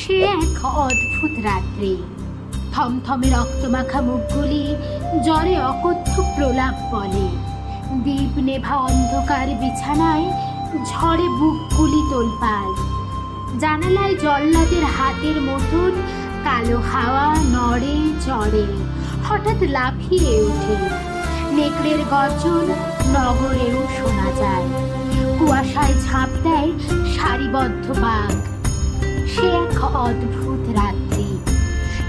সে এক অদ্ভুত রাত্রি। থমথমে রক্তমাখা মুখগুলি জ্বরে অকথ্য প্রলাপ বলে। দ্বীপ নেভা অন্ধকার বিছানায় ঝড়ে বুকগুলি তোলপাল। জানালায় জল্লাদের হাতের মতন কালো হাওয়া নড়ে চড়ে, হঠাৎ লাফিয়ে ওঠে। নেকড়ের গর্জন নগরেও শোনা যায়। কুয়াশায় ঝাঁপ দেয় সারিবদ্ধ বাঘ। অদ্ভুত রাত্রি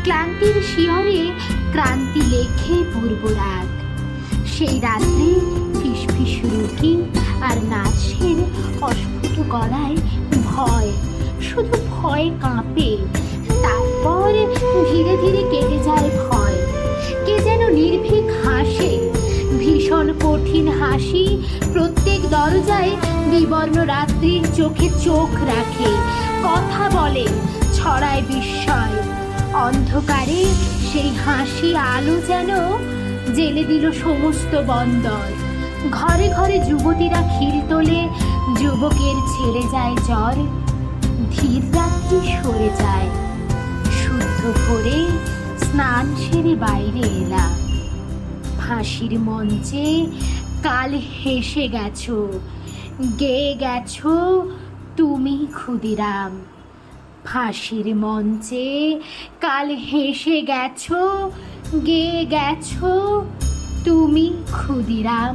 ক্লান্তির শিয়রে ক্রান্তি লেখে পূর্বরাগ সেই রাত্রে ফিসফিস রুটি আর নাচের অস্ফুট গলায় ভয়। শুধু ভয় কাঁপে, তারপর ধীরে ধীরে কেটে যায় ভয়। কে যেন নির্ভীক হাসে, ভীষণ কঠিন হাসি প্রত্যেক দরজায় বিবর্ণ রাত্রির চোখে চোখ রাখে, কথা বলে অন্ধকারে সেই হাসি আলো যেন জেলে দিল সমস্ত বন্দর। ঘরে ঘরে যুবতীরা খিল তোলে, যুবকের ছেড়ে যায় জ্বর, ধীর রাত্রি সরে যায়। শুদ্ধ ভোরে স্নান সেরে বাইরে এলা। ফাঁসির মঞ্চে কাল হেসে গেছো, গেয়ে গেছো তুমি ক্ষুদিরাম। ফাঁসির মঞ্চে কাল হেসে গেছো গেয়ে গেছো তুমি ক্ষুদিরাম।